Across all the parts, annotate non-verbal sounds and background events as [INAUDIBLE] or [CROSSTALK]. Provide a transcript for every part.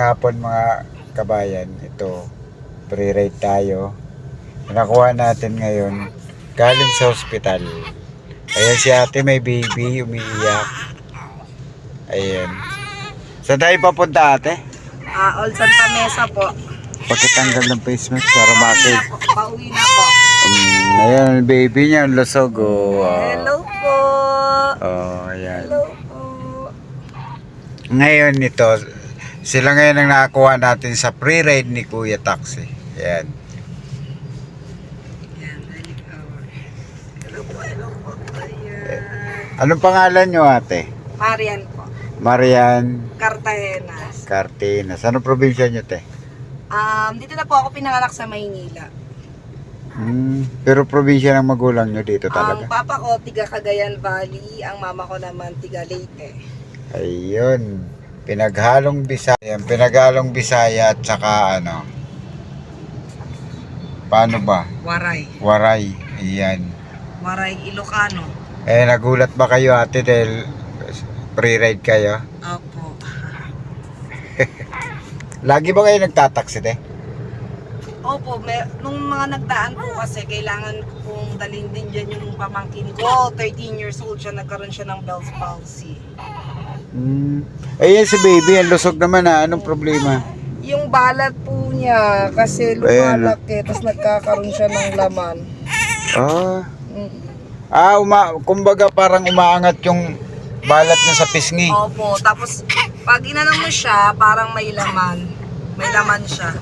hapon mga kabayan. Ito, pre-ride tayo. Nakuha natin ngayon galing sa hospital. Ayan si ate may baby, umiiyak. Ayan. Saan tayo papunta ate? Ah, Old Santa Mesa po. Pakitanggal ng face mask para makit. Pauwi na po. Um, ayan, baby niya, ang lusog. Oh, ah. Hello po. Oh, ayan. Hello po. Ngayon ito, sila ngayon ang nakakuha natin sa pre-ride ni Kuya Taxi. Ayan. Yan. Anong pangalan nyo ate? Marian po. Marian Cartagenas. Cartenas. Anong probinsya nyo te? Um, dito na po ako pinanganak sa Maynila. Hmm, pero probinsya ng magulang nyo dito Ang talaga. papa ko, tiga Cagayan Valley. Ang mama ko naman, tiga Leyte. Ayun. Pinaghalong Bisaya. Pinaghalong Bisaya at saka ano. Paano ba? Waray. Waray. Ayan. Waray Ilocano. Eh, nagulat ba kayo ate dahil pre-ride kayo? Opo. [LAUGHS] Lagi ba kayo nagtataksi te? Opo, may, nung mga nagdaan po kasi kailangan ko pong dalhin din dyan yung pamangkin ko. 13 years old siya, nagkaroon siya ng Bell's palsy. Hmm. Ayan si baby, ang lusog naman ha. Anong problema? Yung balat po niya, kasi lumalaki, tapos nagkakaroon siya ng laman. Ah. Mm. Ah, uma, kumbaga parang umaangat yung balat niya sa pisngi. Opo, tapos pag inanong mo siya, parang may laman. May laman siya.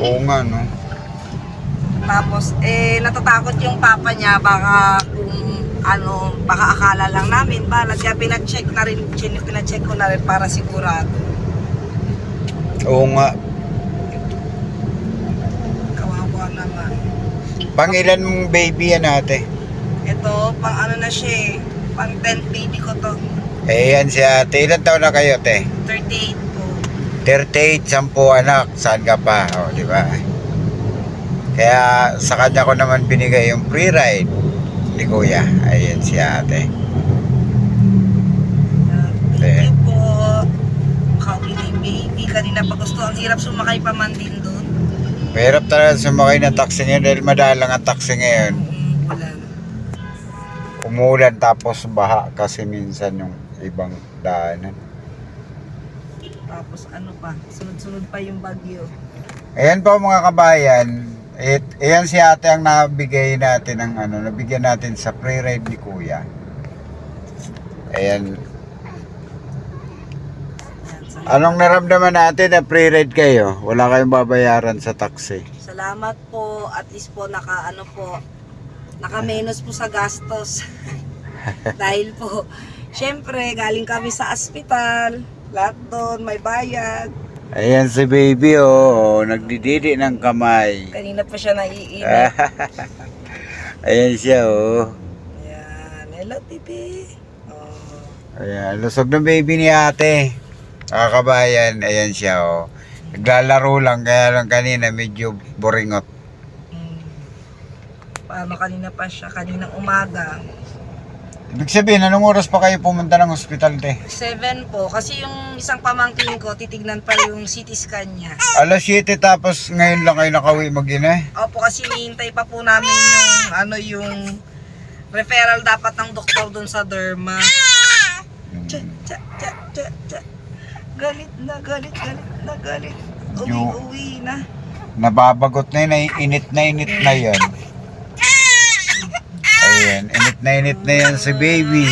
Oo nga, no? Tapos, eh, natatakot yung papa niya, baka kung ano, baka akala lang namin, balat. Kaya pinacheck na rin, pinacheck ko na rin para sigurado. Oo nga. Kawawa naman. Pang ilan mong baby yan ate? Ito, pang ano na siya eh, pang 10th baby ko to. Eh, yan si ate. Ilan taon na kayo, te? 38 po. 38, 10 anak. Saan ka pa? O, di ba? Kaya sa kanya ko naman binigay yung free ride ni kuya. Ayan si ate. Thank you po. Yung baby. Kanina pa gusto. Ang hirap sumakay pa man din doon. Mahirap talaga sumakay ng taxi ngayon dahil madalang ang taxi ngayon. Mm, wala. Umulan tapos baha kasi minsan yung ibang daanan. Tapos ano pa, sunod-sunod pa yung bagyo. Ayan po mga kabayan. It, ayan si ate ang nabigay natin ng ano, nabigyan natin sa pre-ride ni kuya. Ayan. Anong naramdaman natin na pre-ride kayo? Wala kayong babayaran sa taxi. Salamat po. At least po naka ano po, naka-menos po sa gastos. [LAUGHS] Dahil po, syempre galing kami sa ospital. Lahat doon, may bayad. Ayan si baby oh, nagdididi ng kamay. Kanina pa siya naiinit. [LAUGHS] Ayan siya oh. Ayan. Hello, Pipi. Oh. Ayan, lusog ng baby ni ate. Kakabayan, ayan siya oh. Naglalaro lang, kaya lang kanina medyo boringot. Mm. Paano kanina pa siya? Kaninang umaga. Ibig sabihin, anong oras pa kayo pumunta ng hospital, te? 7 po. Kasi yung isang pamangkin ko, titignan pa yung CT scan niya. Alas 7 tapos ngayon lang kayo nakauwi mag-ina eh. Opo, kasi nihintay pa po namin yung, ano, yung referral dapat ng doktor dun sa derma. Tsa, tsa, tsa, tsa, tsa. Galit na, galit, galit na, galit. Uwi, uwi na. Nababagot na yun, ay init na init na yun. Ayan, init na init na yan si baby.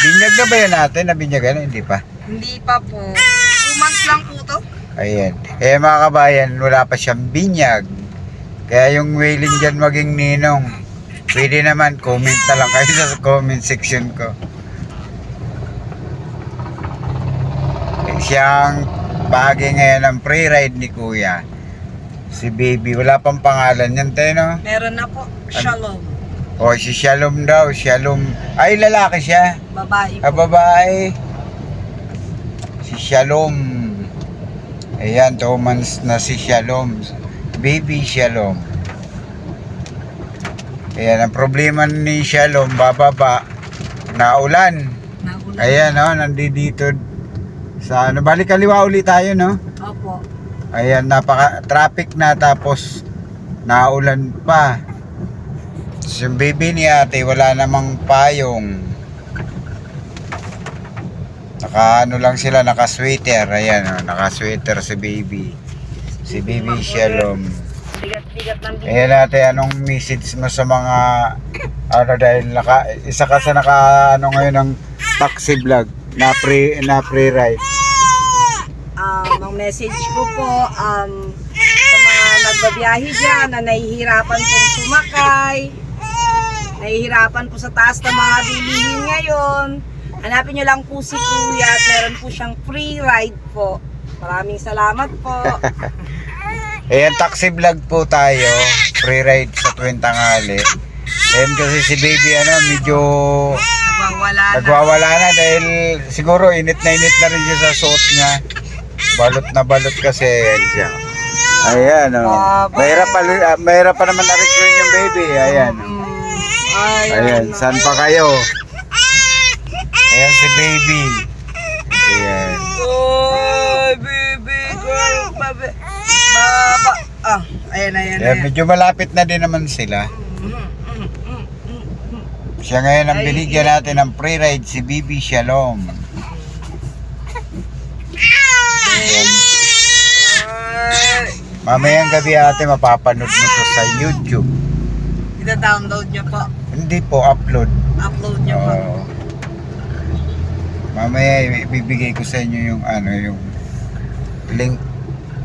Binyag na ba yan natin? Nabinyagan na? Hindi pa. Hindi pa po. 2 months lang po to. Ayan. Eh mga kabayan, wala pa siyang binyag. Kaya yung willing dyan maging ninong, pwede naman comment na lang kayo [LAUGHS] sa comment section ko. Eh, siyang bahagi ngayon ng pre-ride ni kuya. Si baby, wala pang pangalan yan tayo no? Meron na po. Shalom. O si Shalom daw, Shalom. Ay, lalaki siya. Babae Ah, po. babae. Si Shalom. Ayan, two months na si Shalom. Baby Shalom. Ayan, ang problema ni Shalom, bababa, naulan. Nagulat. Ayan, no, nandito sa ano, balik kaliwa ulit tayo, no? Opo. Ayan, napaka traffic na tapos naulan pa. Tapos yung baby ni ate, wala namang payong. Naka ano lang sila, naka sweater. Ayan, oh, naka sweater si baby. Si baby Shalom. Ayan ate, anong message mo sa mga ano dahil naka isa ka sa naka ano ngayon ng taxi vlog na pre na pre-ride. Um, ang message ko po, um, sa mga nagbabiyahe dyan na nahihirapan pong sumakay, nahihirapan po sa taas ng mga bilihin ngayon, hanapin nyo lang po si Kuya at meron po siyang free ride po. Maraming salamat po. [LAUGHS] Ayan, taxi vlog po tayo. Free ride sa tuwing tanghali. Ayan kasi si baby ano, medyo Nagwawala na. nagwawala na dahil siguro init na init na rin siya sa suot niya. Balot na balot kasi ayan siya. Ayan oh. Mahirap pa, ah, mahirap pa naman na-recruit yung baby. Ayan. oh. Ay, Ayan, saan pa kayo? [LAUGHS] Ayan si baby. Ayan. Oy, baby girl, baby. Baba. Ah, ayan, ayan, Ayan, medyo malapit na din naman sila. Siya ngayon ang binigyan natin ng free ride si Bibi Shalom. Ayan. Ay, Mamayang gabi ate mapapanood mo to sa YouTube. Ida-download nyo po. Hindi po upload. Upload nyo po. Oo. mamaya ibibigay ko sa inyo yung ano yung link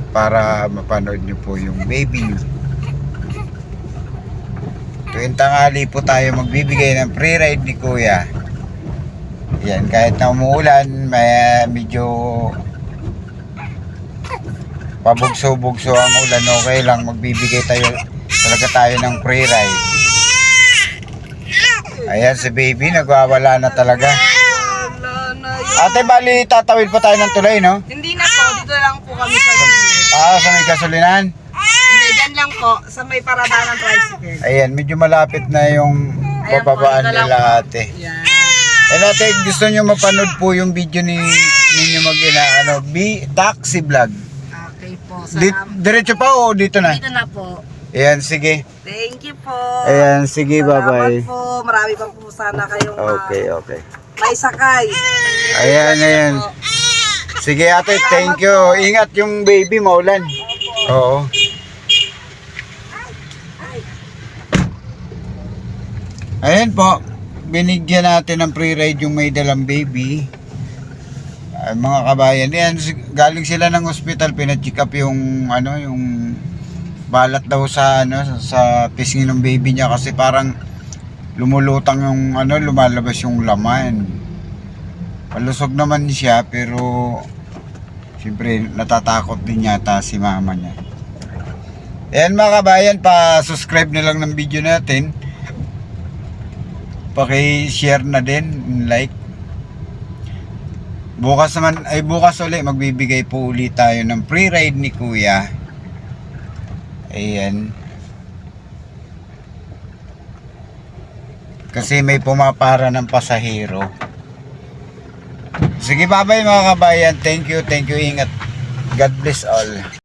para mapanood nyo po yung baby. Tuwing tanghali po tayo magbibigay ng free ride ni Kuya. Yan, kahit na umuulan, may medyo pabugso-bugso ang ulan, okay lang, magbibigay tayo talaga tayo ng free ride. Ayan si baby, nagwawala na talaga. Ate, bali, tatawid pa tayo ng tulay, no? Hindi na po, dito lang po kami sa. Ah, sa may kasulinan. Hindi, dyan lang po, sa may paradaan ng tricycle. Ayan, medyo malapit na yung Ayan po, bababaan nila po. ate. Yan. Eh ate, gusto nyo mapanood po yung video ni ninyo mag ano, B taxi vlog. Okay po, salamat. diretso pa o dito na? Dito na po. Ayan, sige. Thank you po. Ayan, sige, bye-bye. Salamat po. Marami pa po sana kayong ma- Okay, okay. may sakay. Ayan, ayan. Sige ate, thank you. Ingat yung baby, maulan. Oo. Ayan po, binigyan natin ng free ride yung may dalang baby. Ay, mga kabayan, yan, galing sila ng ospital, pina-check up yung, ano, yung balat daw sa, ano, sa, sa pisngi ng baby niya kasi parang lumulutang yung, ano, lumalabas yung laman. Palusog naman siya, pero siyempre natatakot din yata si mama niya. Ayan mga kabayan, pa-subscribe na lang ng video natin. Paki-share na din, like. Bukas naman, ay bukas ulit, magbibigay po ulit tayo ng free ride ni Kuya. Ayan. Kasi may pumapara ng pasahero. Sige, bye-bye mga kabayan. Thank you, thank you. Ingat. God bless all.